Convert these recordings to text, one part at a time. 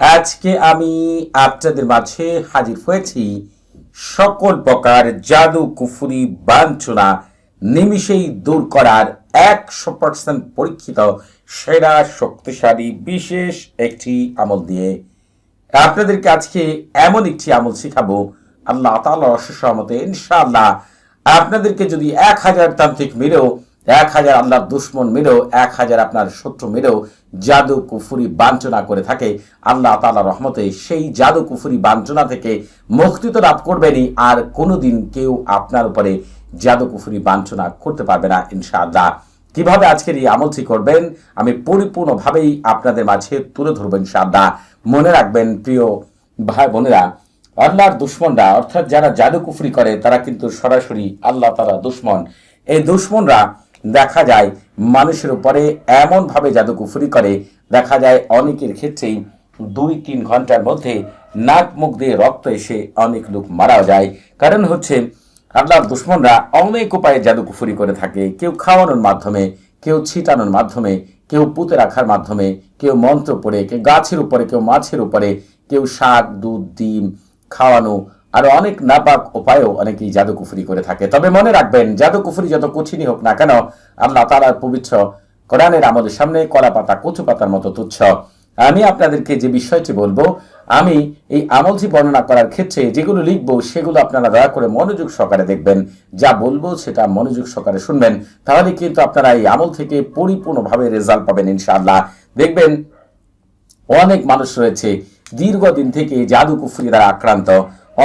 আজকে আমি আপনাদের মাঝে হাজির হয়েছি সকল প্রকার জাদু, কুফুরি, বাঞ্ছনা নিমিষেই দূর করার একশো পার্সেন্ট পরীক্ষিত, সেরা, শক্তিশালী, বিশেষ একটি আমল দিয়ে আপনাদেরকে আজকে এমন একটি আমল শিখাবো। আল্লাহ তাআলা অসুসহমতে ইনশাআল্লাহ আপনাদেরকে যদি এক হাজার তান্ত্রিক মেরেও এক হাজার আল্লাহর দুশ্মন মেরেও এক হাজার আপনার শত্রু মেরেও জাদু, কুফুরি, বাঞ্ছনা করে থাকে, আল্লাহ তাআলা রহমতে সেই জাদু, কুফুরি, বাঞ্ছনা থেকে মুক্তি তো লাভ করবেনই, আর কোনোদিন কেউ আপনার উপরে জাদু, কুফুরি, বাঞ্ছনা করতে পারবে না, ইনশাআল্লাহ। কীভাবে আজকের এই আমলটি করবেন, আমি পরিপূর্ণভাবেই আপনাদের মাঝে তুলে ধরবেন ইনশাআল্লাহ। মনে রাখবেন, প্রিয় ভাই বোনেরা আল্লাহর দুশ্মনরা, অর্থাৎ যারা জাদু কুফরি করে, তারা কিন্তু সরাসরি আল্লাহ তারা দুশ্মন। এই দুশ্মনরা দেখা যায় মানুষের উপরে এমনভাবে জাদু কুফরি করে, দেখা যায় অনেকের ক্ষেত্রেই দুই তিন ঘণ্টার মধ্যে নাক মুখ দিয়ে রক্ত এসে অনেক লোক মারাও যায়। কারণ হচ্ছে আল্লাহর দুশ্মনরা অনেক উপায়ে জাদু কুফরি করে থাকে। কেউ খাওয়ানোর মাধ্যমে, কেউ ছিটানোর মাধ্যমে, কেউ পুঁতে রাখার মাধ্যমে, কেউ মন্ত্র পড়ে, কেউ গাছের উপরে, কেউ মাছের উপরে, কেউ শাক, দুধ, ডিম খাওয়ানো, আর অনেক নাপাক উপায়েও অনেকেই জাদু কুফরি করে থাকে। তবে মনে রাখবেন জাদু কুফরি যত কঠিনই হোক না কেন, আল্লাহ তালার পবিত্র কোরআনের আমাদের সামনে কলা পাতা, কচু পাতার মতো তুচ্ছ। আমি আপনাদেরকে যে বিষয়টি বলব, আমি এই আমলটি বর্ণনা করার ক্ষেত্রে যেগুলো লিখব, সেগুলো আপনারা দয়া করে মনোযোগ সহকারে দেখবেন। যা বলব সেটা মনোযোগ সহকারে শুনবেন। তাহলে কিন্তু আপনারা এই আমল থেকে পরিপূর্ণভাবে রেজাল্ট পাবেন ইনশাআল্লাহ। দেখবেন, অনেক মানুষ রয়েছে দীর্ঘদিন থেকে জাদু কুফরি দ্বারা আক্রান্ত।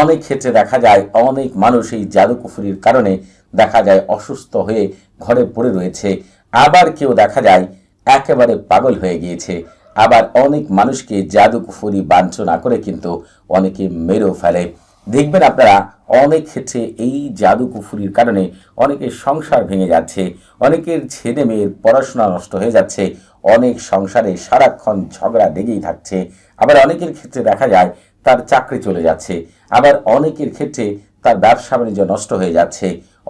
অনেক ক্ষেত্রে দেখা যায়, অনেক মানুষ এই জাদু কুফরির কারণে দেখা যায় অসুস্থ হয়ে ঘরে পড়ে রয়েছে। আবার কেউ দেখা যায় একেবারে পাগল হয়ে গিয়েছে। আবার অনেক মানুষকে জাদু কুফরি বাঞ্ছনা করে কিন্তু অনেকে মেরেও ফেলে। দেখবেন আপনারা, অনেক ক্ষেত্রে এই জাদু কুফুরির কারণে অনেকের সংসার ভেঙে যাচ্ছে, অনেকের ছেলে মেয়ের পড়াশোনা নষ্ট হয়ে যাচ্ছে অনেক সংসারে সারাক্ষণ ঝগড়া লেগেই থাকছে। আবার অনেকের ক্ষেত্রে দেখা যায় তার চাকরি চলে যাচ্ছে। আবার অনেকের ক্ষেত্রে তার ব্যবসা বাণিজ্য নষ্ট হয়ে যাচ্ছে।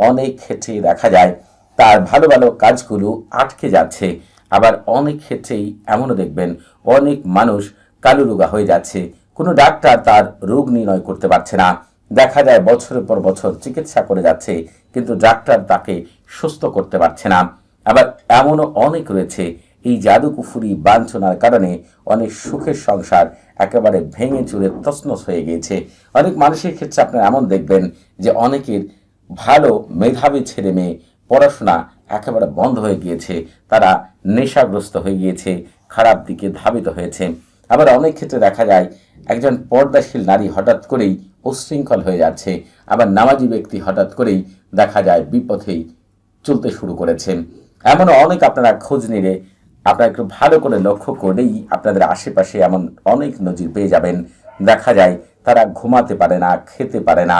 অনেক ক্ষেত্রে দেখা যায় তার ভালো ভালো কাজগুলো আটকে যাচ্ছে। আবার অনেক ক্ষেত্রেই এমনও দেখবেন অনেক মানুষ কালুরুগা হয়ে যাচ্ছে। কোনো ডাক্তার তার রোগ নির্ণয় করতে পারছে না। দেখা যায় বছরের পর বছর চিকিৎসা করে যাচ্ছে, কিন্তু ডাক্তার তাকে সুস্থ করতে পারছে না। আবার এমনও অনেক রয়েছে এই জাদু কুফুরি বাঞ্ছনার কারণে অনেক সুখের সংসার একেবারে ভেঙে চুরে তসনস হয়ে গিয়েছে। অনেক মানুষের ক্ষেত্রে আপনারা এমন দেখবেন যে অনেকের ভালো মেধাবী ছেলে মেয়ে পড়াশোনা একেবারে বন্ধ হয়ে গিয়েছে, তারা নেশাগ্রস্ত হয়ে গিয়েছে, খারাপ দিকে ধাবিত হয়েছে। আবার অনেক ক্ষেত্রে দেখা যায় একজন পর্দাশীল নারী হঠাৎ করেই উশৃঙ্খল হয়ে যাচ্ছে, আবার নামাজি ব্যক্তি হঠাৎ করেই দেখা যায় বিপথেই চলতে শুরু করেছেন এমন অনেক আপনারা খোঁজ নিলে আপনারা একটু ভালো করে লক্ষ্য করলেই আপনাদের আশেপাশে এমন অনেক নজির পেয়ে যাবেন। দেখা যায় তারা ঘুমাতে পারে না, খেতে পারে না,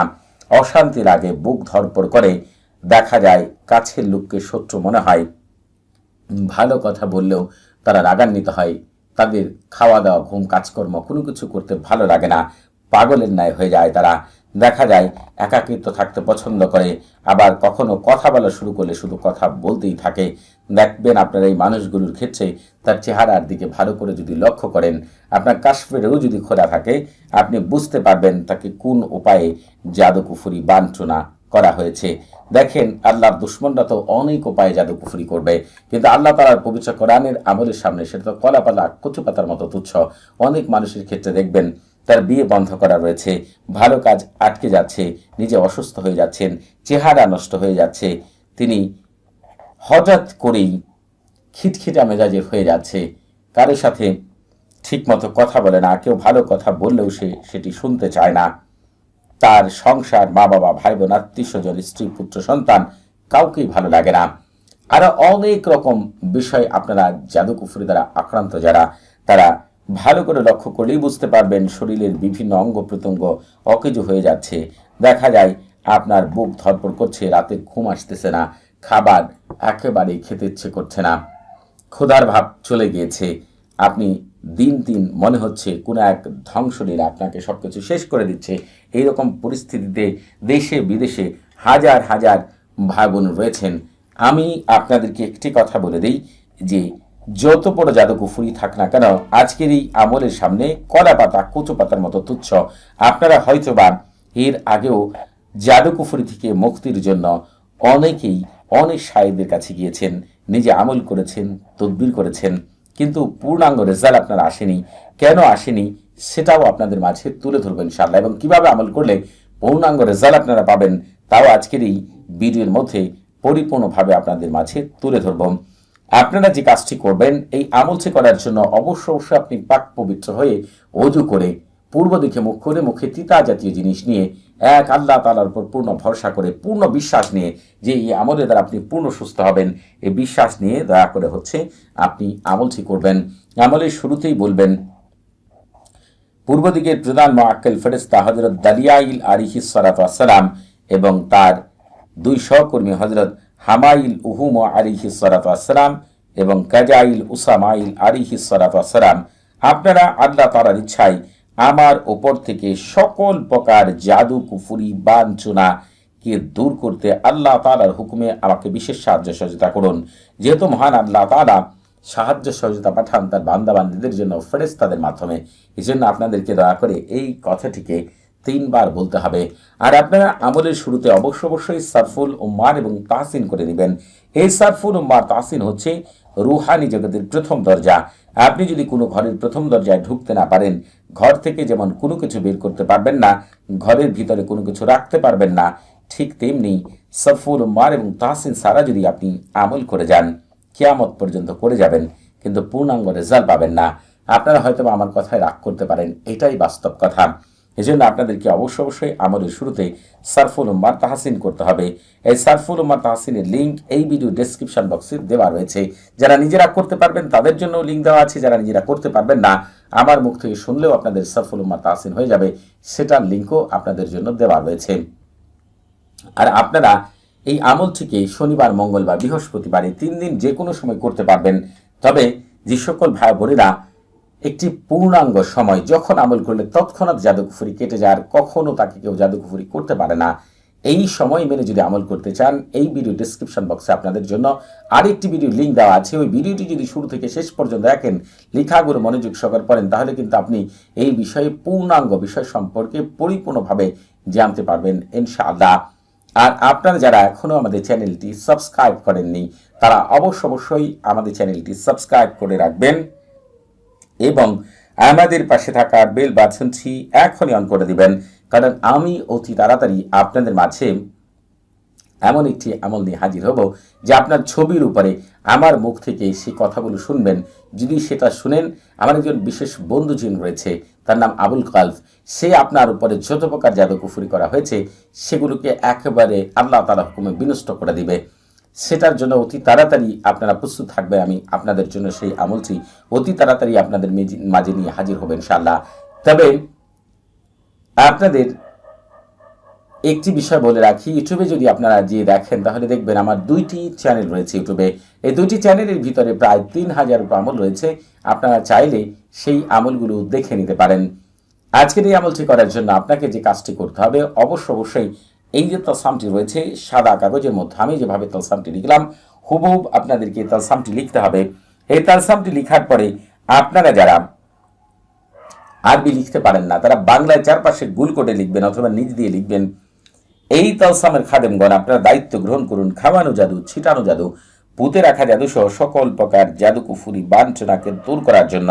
অশান্তি লাগে, বুক ধরপড় করে। দেখা যায় কাছের লোককে শত্রু মনে হয়। ভালো কথা বললেও তারা রাগান্বিত হয়। তাদের খাওয়া দাওয়া ঘুম, কাজকর্ম কোনো কিছু করতে ভালো লাগে না। পাগলের ন্যায় হয়ে যায় তারা। দেখা যায় একাকিত্ব থাকতে পছন্দ করে, আবার কখনো কথা বলা শুরু করলে শুধু কথা বলতেই থাকে। দেখবেন আপনার এই মানুষগুলোর ক্ষেত্রে তার চেহারার দিকে ভালো করে যদি লক্ষ্য করেন, আপনার কাশ্মীরেও যদি খোলা থাকে, আপনি বুঝতে পারবেন তাকে কোন উপায়ে জাদুকুফুরি বাঞ্ছনা করা হয়েছে। দেখেন, আল্লাহর দুশ্মনরা তো অনেক উপায়ে জাদু কুফরি করবে, কিন্তু আল্লাহ তালার পবিত্র কোরআনের আমলের সামনে সেটা তো কলাপালা, কচুপাতার মতো তুচ্ছ। অনেক মানুষের ক্ষেত্রে দেখবেন তার বিয়ে বন্ধ করা রয়েছে। ভালো কাজ আটকে যাচ্ছে, নিজে অসুস্থ হয়ে যাচ্ছেন, চেহারা নষ্ট হয়ে যাচ্ছে। তিনি হঠাৎ করেই খিটখিটা মেজাজে হয়ে যাচ্ছে। কারোর সাথে ঠিকমতো কথা বলে না, কেউ ভালো কথা বললেও সে সেটি শুনতে চায় না। তার সংসার মা বাবা ভাই বোন আত্মীয় স্বজন স্ত্রী, পুত্র, সন্তান কাউকেই ভালো লাগে না। আরও অনেক রকম বিষয় আপনারা জাদুকুফুরি দ্বারা আক্রান্ত যারা, তারা ভালো করে লক্ষ্য করলেই বুঝতে পারবেন শরীরের বিভিন্ন অঙ্গ প্রত্যঙ্গ অকেজু হয়ে যাচ্ছে। দেখা যায় আপনার বুক ধরপড় করছে, রাতে ঘুম আসতেছে না, খাবার একেবারেই খেতে ইচ্ছে করছে না। ক্ষুধার ভাব চলে গিয়েছে। আপনি দিন দিন মনে হচ্ছে কোনো এক ধ্বংসলীলা আপনাকে সব কিছু শেষ করে দিচ্ছে। এইরকম পরিস্থিতিতে দেশে, বিদেশে হাজার হাজার ভাই বোন রয়েছেন। আমি আপনাদেরকে একটি কথা বলে দিই যে যত বড় জাদু কুফুরি থাক না কেন, আজকের এই আমলের সামনে কলা পাতা, কুচো পাতার মতো তুচ্ছ। আপনারা হয়তোবা এর আগেও জাদু কুফুরি থেকে মুক্তির জন্য অনেকেই অনেক সাহেবদের কাছে গিয়েছেন, নিজে আমল করেছেন, তদবির করেছেন, কিন্তু পূর্ণাঙ্গ রেজাল্ট আপনার আসেনি। কেন আসেনি সেটাও আপনাদের মাঝে তুলে ধরবেন ইনশাআল্লাহ। এবং কীভাবে আমল করলে পূর্ণাঙ্গ রেজাল্ট আপনারা পাবেন, তাও আজকের এই ভিডিওর মধ্যে পরিপূর্ণভাবে আপনাদের মাঝে তুলে ধরব। আপনারা যে কাজটি করবেন, এই আমলটি করার জন্য অবশ্য অবশ্যই আপনি পাক পবিত্র হয়ে অজু করে পূর্ব দিকে মুখ করে মুখে তিতা জাতীয় জিনিস নিয়ে এক আল্লাহ তালার উপর পূর্ণ ভরসা করে, পূর্ণ বিশ্বাস নিয়ে যে এই আমলের দ্বারা আপনি পূর্ণ সুস্থ হবেন, এই বিশ্বাস নিয়ে দয়া করে হচ্ছে আপনি আমলটি করবেন। আমলের শুরুতেই বলবেন, পূর্ব দিকের প্রধান মোয়াক্কেল ফেরেস্তা হজরত দালিয়াইল আলিহি সালাম এবং তার দুই সহকর্মী হজরত হামাইল উহুম আলিহি সালাম এবং কাজাইল উসামাইল আলিহি সালাম আপনারা আল্লাহ তালার ইচ্ছায় আমার ওপর থেকে সকল প্রকার জাদু, কুফুরি, বাঞ্ছনা কে দূর করতে আল্লাহ তালার হুকুমে আমাকে বিশেষ সাহায্য সহযোগিতা করুন। যেহেতু মহান আল্লাহ তালা সাহায্য সহযোগিতা পাঠান তার বান্দাবান্দিদের জন্য ফেরেস্তাদের মাধ্যমে। এই জন্য আপনাদেরকে দয়া করে এই কথাটিকে তিনবার বলতে হবে। আর আপনারা আমলের শুরুতে অবশ্য অবশ্যই সারফুল উম্মার এবং তাহসিন করে নেবেন। এই সারফুল উম্মার, তাহসিন হচ্ছে রুহানি জগতের প্রথম দরজা। আপনি যদি কোনো ঘরের প্রথম দরজায় ঢুকতে না পারেন, ঘর থেকে যেমন কোনো কিছু বের করতে পারবেন না, ঘরের ভিতরে কোনো কিছু রাখতে পারবেন না, ঠিক তেমনি সফুল উম্মার এবং তাহসিন সারা যদি আপনি আমল করে যান, কিয়ামত পর্যন্ত করে যাবেন, কিন্তু পূর্ণাঙ্গ রেজাল্ট পাবেন না। আপনারা হয়তো আমার কথায় রাগ করতে পারেন, এটাই বাস্তব কথা। এজন্য আপনাদেরকে অবশ্য অবশ্যই আমলের শুরুতে সারফুল উম্মার তাহাসিন করতে হবে। এই সারফুল উম্মার তাহাসিনের লিঙ্ক এই ভিডিও ডেসক্রিপশন বক্সে দেওয়া রয়েছে। যারা নিজেরা করতে পারবেন, তাদের জন্য লিঙ্ক দেওয়া আছে। যারা নিজেরা করতে পারবেন না, আমার মুখ থেকে শুনলেও আপনাদের সারফুল উম্মার তাহাসিন হয়ে যাবে। সেটার লিঙ্কও আপনাদের জন্য দেওয়া রয়েছে। আর আপনারা এই আমলটিকে শনিবার, মঙ্গলবার, বৃহস্পতিবারে তিন দিন যে কোনো সময় করতে পারবেন। তবে যে সকল ভাই বোনেরা একটি পূর্ণাঙ্গ সময় যখন আমল করলে তৎক্ষণাৎ জাদুকুফুরি কেটে যায়, আর কখনো তাকে কেউ জাদুকুফুরি করতে পারে না। এই সময় মেনে যদি আমল করতে চান, এই ভিডিও ডিসক্রিপশন বক্সে আপনাদের জন্য আরেকটি ভিডিও লিঙ্ক দেওয়া আছে। ওই ভিডিওটি যদি শুরু থেকে শেষ পর্যন্ত দেখেন লেখাগুলো মনোযোগ সহকার করেন তাহলে কিন্তু আপনি এই বিষয়ে পূর্ণাঙ্গ বিষয় সম্পর্কে পরিপূর্ণভাবে জানতে পারবেন, ইনশাআল্লাহ। আর আপনারা যারা এখনও আমাদের চ্যানেলটি সাবস্ক্রাইব করেননি, তারা অবশ্য অবশ্যই আমাদের চ্যানেলটি সাবস্ক্রাইব করে রাখবেন। এবং আমাদের পাশে থাকা বেল বাটনটি এখনই অন করে দিবেন, কারণ আমি অতি তাড়াতাড়ি আপনাদের মাঝে এমন একটি আমল নিয়ে হাজির হব যে আপনার ছবির উপরে আমার মুখ থেকে সেই কথাগুলো শুনবেন। যদি সেটা শুনেন, আমার একজন বিশেষ বন্ধু যিন রয়েছে, তার নাম আবুল কালফ। সে আপনার উপরে যত প্রকার জাদু কুফুরি করা হয়েছে, সেগুলোকে একেবারে আল্লাহ তালা হুকুমে বিনষ্ট করে দিবে। সেটার জন্য অতি তাড়াতাড়ি আপনারা প্রস্তুত থাকবে। আমি আপনাদের জন্য সেই আমলটি অতি তাড়াতাড়ি আপনাদের মাঝে নিয়ে হাজির হবেন ইনশাআল্লাহ। তবে আপনাদের একটি বিষয় বলে রাখি, ইউটিউবে যদি আপনারা যে দেখেন, তাহলে দেখবেন আমার দুইটি চ্যানেল রয়েছে ইউটিউবে। এই দুইটি চ্যানেলের ভিতরে প্রায় তিন হাজার আমল রয়েছে। আপনারা চাইলে সেই আমলগুলো দেখে নিতে পারেন। আজকের এই আমলটি করার জন্য আপনাকে যে কাজটি করতে হবে, অবশ্য অবশ্যই এই যে তলসামটি রয়েছে, সাদা কাগজের মধ্যে আমি যেভাবে তলসামটি লিখলাম হুবহুব আপনাদেরকে তলসামটি লিখতে হবে। এই তলসামটি লিখার পরে আপনারা যারা আরবি লিখতে পারেন না, তারা বাংলায় চারপাশে গুল করে লিখবেন অথবা নিজ দিয়ে লিখবেন। এই তালসামের খাদেমগণ আপনারা দায়িত্ব গ্রহণ করুন খাওয়ানো জাদু, ছিটানো জাদু, পুঁতে রাখা জাদু সহ সকল প্রকার জাদু কুফুরি বাঞ্ছনাকে দূর করার জন্য।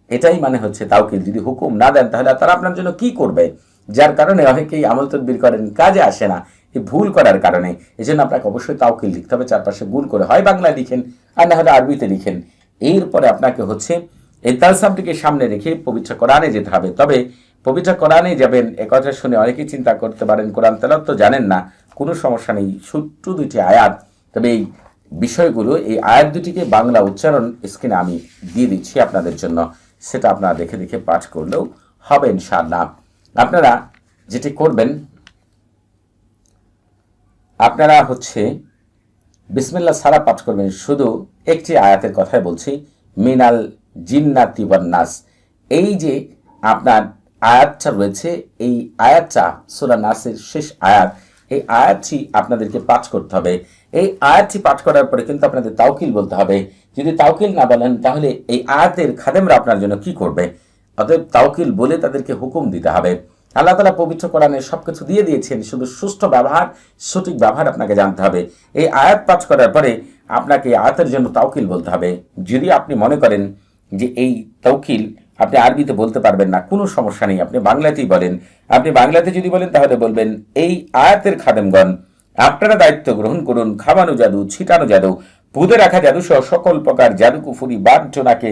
এটাই মানে হচ্ছে তাওকিল যদি হুকুম না দেন, তাহলে তারা আপনার জন্য কি করবে? যার কারণে অনেকেই আমল তদবির করেন, কাজে আসে না। এই ভুল করার কারণে। এই জন্য আপনাকে অবশ্যই তাওকিল লিখতে হবে, চারপাশে ভুল করে হয় বাংলায় লিখেন, আর না হলে আরবিতে লিখেন। এরপরে আপনাকে হচ্ছে এই তালসামটিকে সামনে রেখে পবিত্র কোরআনে যেতে হবে। তবে পবিত্র কোরআনে যাবেন, এ কথা শুনে অনেকেই চিন্তা করতে পারেন, কোরআন তেলাত তো জানেন না, কোনো সমস্যা নেই, ছোট্ট দুইটি আয়াত। তবে এই বিষয়গুলো, এই আয়াত দুটিকে বাংলা উচ্চারণ স্ক্রিনে আমি দিয়ে দিচ্ছি আপনাদের জন্য। সেটা আপনারা দেখে দেখে পাঠ করলেও হবে ইনশাআল্লাহ। আপনারা যেটি করবেন, আপনারা হচ্ছে বিসমিল্লা সারা পাঠ করবেন। শুধু একটি আয়াতের কথাই বলছি, মিনাল জিন্নাতি নাস। এই যে আপনার আয়াতটা রয়েছে, এই আয়াতটা সুরা নাসের শেষ আয়াত এই আয়াতটি আপনাদেরকে পাঠ করতে হবে। এই আয়াতটি পাঠ করার পরে কিন্তু আপনাদের তাওকিল বলতে হবে। যদি তাওকিল না বলেন, তাহলে এই আয়াতের খাদেমরা আপনার জন্য কি করবে? অতএব তাওকিল বলে তাদেরকে হুকুম দিতে হবে। আল্লাহ তালা পবিত্র কোরআনে সবকিছু দিয়ে দিয়েছেন, শুধু সুষ্ঠু ব্যবহার, সঠিক ব্যবহার আপনাকে জানতে হবে। এই আয়াত পাঠ করার পরে আপনাকে আয়াতের জন্য তাওকিল বলতে হবে। যদি আপনি মনে করেন যে এই তৌকিল আপনি আরবিতে বলতে পারবেন না, কোনো সমস্যা নেই। আপনি বাংলাতেই বলেন। আপনি বাংলাতে যদি বলেন, তাহলে বলবেন, এই আয়াতের খাদেমগণ, আপনারা দায়িত্ব গ্রহণ করুন। খাওয়ানো জাদু, ছিটানো জাদু, পুঁতে রাখা জাদু সহ সকল প্রকার জাদু কুফুরি বাঞ্ছনাকে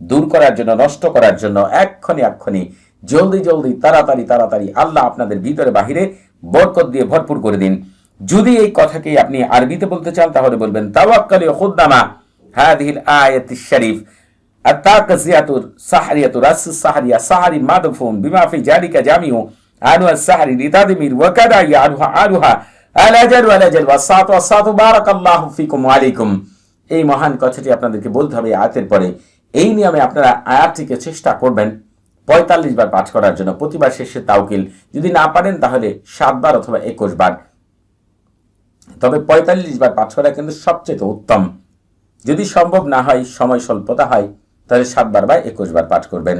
দূর করার জন্য, নষ্ট করার জন্য, এক্ষণে এক্ষণে, জলদি জলদি, তাড়াতাড়ি তাড়াতাড়ি আল্লাহ আপনাদের ভিতরে বাহিরে বরকত দিয়ে ভরপুর করে দিন। যদি এই কথাকে আপনি আরবিতে বলতে চান, তাহলে বলবেন, তাওয়াক্কালি খুদ্দামা হাদিহিল আয়াতিশ শরীফ। الطاقة سحرية رأس السحرية سحر مدفون بما في ذلك جميع أنواع السحر لتدمير وكذا يعرها عرها الأجل والأجل والساعة والساعة بارك الله فيكم وعليكم এই মহান কথাটি আপনাদেরকে বলতে হবে আয়াতের পরে এই নিয়মে আপনারা আয়াতটিকে চেষ্টা করবেন পঁয়তাল্লিশ বার পাঠ করার জন্য প্রতিবার শেষে তাওকিল যদি না পারেন তাহলে সাতবার অথবা একুশ বার তবে পঁয়তাল্লিশ বার পাঠ করা কিন্তু সবচেয়ে উত্তম যদি সম্ভব না হয় সময় স্বল্পতা হয় তাহলে সাতবার বা একুশ বার পাঠ করবেন।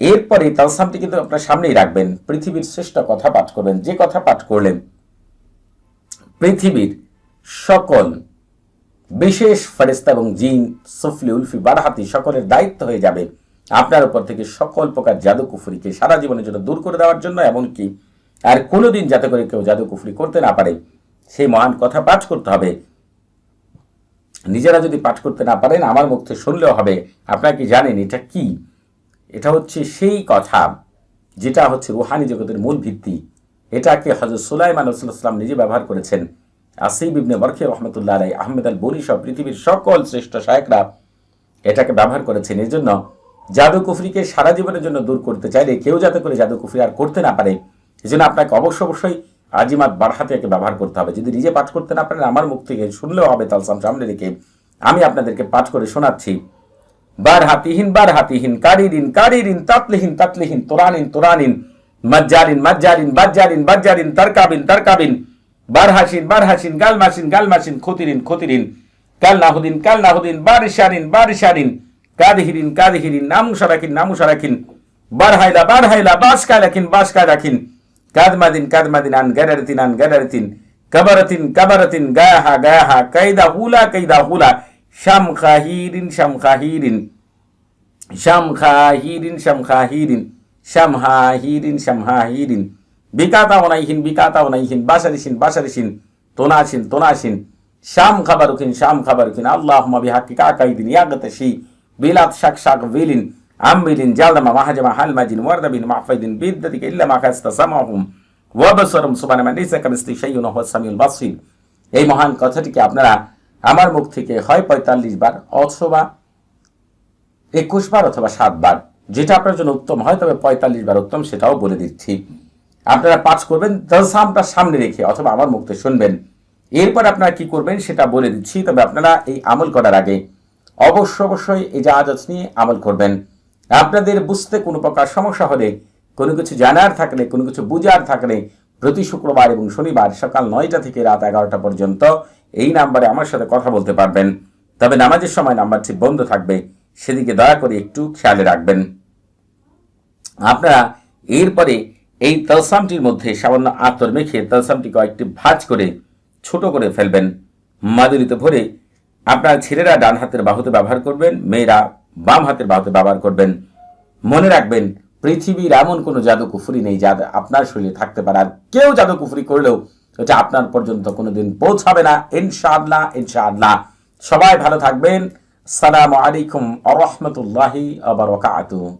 এরপরে তালসামটি কিন্তু আপনার সামনেই রাখবেন। পৃথিবীর শ্রেষ্ঠ কথা পাঠ করবেন। যে কথা পাঠ করলেন, পৃথিবীর সকল বিশেষ ফেরেস্তা এবং জিন, সফলি, উলফি, বারহাতি সকলের দায়িত্ব হয়ে যাবে আপনার উপর থেকে সকল প্রকার জাদু কুফুরিকে সারা জীবনের জন্য দূর করে দেওয়ার জন্য, এমনকি আর কোনোদিন যাতে করে কেউ জাদু কুফুরি করতে না পারে। সেই মহান কথা পাঠ করতে হবে। নিজেরা যদি পাঠ করতে না পারেন, আমার মুখ শুনলেও হবে। আপনারা কি জানেন এটা কি? এটা হচ্ছে সেই কথা যেটা হচ্ছে রুহানি জগতের মূল ভিত্তি। এটাকে হজরত সুলাইমান রসুলাম নিজে ব্যবহার করেছেন। আসিব ইবনে বরখে রহমতুল্লাহ আলাই আহমেদ আল সহ পৃথিবীর সকল শ্রেষ্ঠ শায়করা এটাকে ব্যবহার করেছেন। এর জন্য জাদু কুফরিকে সারা জীবনের জন্য দূর করতে চাইলে কেউ যাতে করে জাদু কুফরি আর করতে না পারে এই জন্য আপনাকে অবশ্য অবশ্যই আজিমাত বারহাতে একে ব্যবহার করতে হবে। যদি নিজে পাঠ করতে না পারেন, আমার মুখ থেকে শুনলেও হবে তালসাম সামনে রেখে আমি আপনাদেরকে পাঠ করে শোনাচ্ছি। বার হাতিহীন বার হাতিহীন কারিরিন কারিরিন, তাতলিহীন তাতলিহীন, তোরানিন তোরানিন, মজ্জারিন মজ্জারিন, বাজ্জারিন বাজ্জারিন, তারকাবিন তারকাবিন বার হাসিন বার হাসিন গাল মাসিন গাল মাসিন খতিরিন খতিরিন কাল নাহুদিন কাল নাহুদিন বারিশারিন বারিশারিন, কাদহিরিন কাদহিরিন নামু সারাকিন নামু সারাকিন বার হাইলা বার হাইলা كادمدين كادمدين ان غدرتين ان غدرتين كبرتين كبرتين غاها غاها. كيدا هولا كيدا هولا. شمخاهير شمخاهير شمخاهير شمخاهير شام شمهاهير بكاتا ونايهن بكاتا ونايهن باسرشين باسرشين توناشين توناشين. شام خبركين شام خبركين اللهم بحقك كايدين يا غتشي بلا شك شك ويلين আমবিলিন জালদামা মাহাজামা হালমাজিন ওয়ারদাবিন মাহফাইদিন বিদ্দাতিকা ইল্লা মা কাস্তা সামাহুম ওয়াবসরম সুবহানা মান লাইসা কামিসলি শাইউন ওয়া হুয়াস সামিউল বাসির এই মহান কথাটিকে আপনারা আমার মুখ থেকে হয় পঁয়তাল্লিশ বার অথবা একুশ বার অথবা সাত বার, যেটা আপনার জন্য উত্তম হয়, তবে পঁয়তাল্লিশ বার উত্তম সেটাও বলে দিচ্ছি। আপনারা পাঠ করবেন, দশামটা সামনে রেখে অথবা আমার মুখতে শুনবেন। এরপর আপনারা কি করবেন সেটা বলে দিচ্ছি, তবে আপনারা এই আমল করার আগে অবশ্য অবশ্যই এই জাহাজ নিয়ে আমল করবেন। আপনাদের বুঝতে কোনো প্রকার সমস্যা হলে, কোনো কিছু জানার থাকলে, কোনো কিছু বুঝার থাকলে প্রতি শুক্রবার এবং শনিবার সকাল নয়টা থেকে রাত এগারোটা পর্যন্ত এই নাম্বারে আমার সাথে কথা বলতে পারবেন। তবে নামাজের সময় নাম্বারটি বন্ধ থাকবে, সেদিকে দয়া করে একটু খেয়ালে রাখবেন। আপনারা এরপরে এই তলসামটির মধ্যে সামান্য আতর মেখে তলসামটি কয়েকটি ভাজ করে, ছোট করে ফেলবেন। মাদুরিতে ভরে আপনার ছেলেরা ডান হাতের বাহুতে ব্যবহার করবেন, মেয়েরা বাম হাতের বাহুতে ব্যবহার করবেন। মনে রাখবেন, পৃথিবীর এমন কোনো জাদু কুফুরি নেই যা আপনার শরীরে থাকতে পারে। আর কেউ জাদু কুফুরি করলেও এটা আপনার পর্যন্ত কোনোদিন পৌঁছাবে না। ইনশাআল্লাহ ইনশাআল্লাহ। সবাই ভালো থাকবেন। সালাম আলাইকুম আ রহমতুল্লাহি আবার